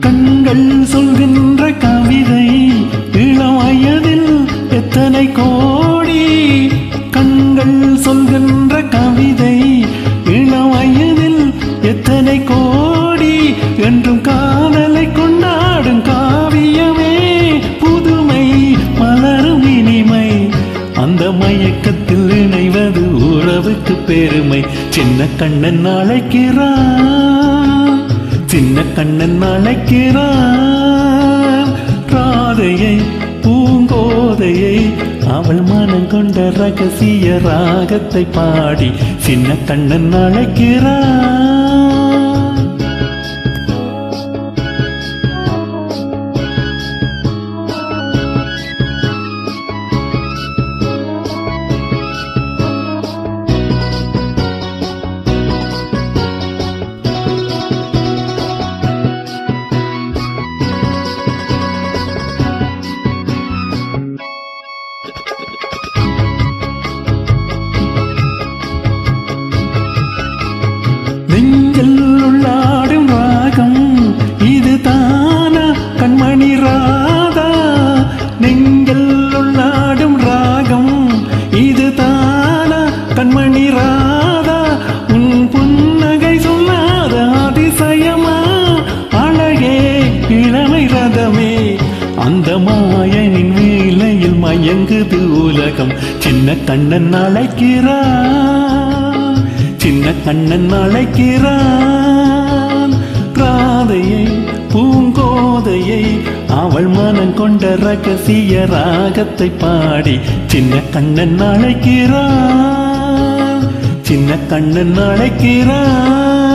கண்கள் சொல்கின்ற கவிதை இளம் வயதில் எத்தனை கோ இணைவது உறவுக்கு பெருமை. சின்ன கண்ணன் அழைக்கிறான். சின்ன கண்ணன் அழைக்கிறான். ராதையை பூங்கோதையை அவள் மனம் கொண்ட ரகசிய ராகத்தை பாடி சின்ன கண்ணன் அழைக்கிறான். அந்த மாயனின் வேலையில் மயங்குது உலகம். சின்ன கண்ணன் அழைக்கிறான் சின்ன கண்ணன் அழைக்கிறான். ராதையை பூங்கோதையை அவள் மனம் கொண்ட ரகசிய ராகத்தை பாடி சின்ன கண்ணன் அழைக்கிறான் சின்ன கண்ணன் அழைக்கிறான்.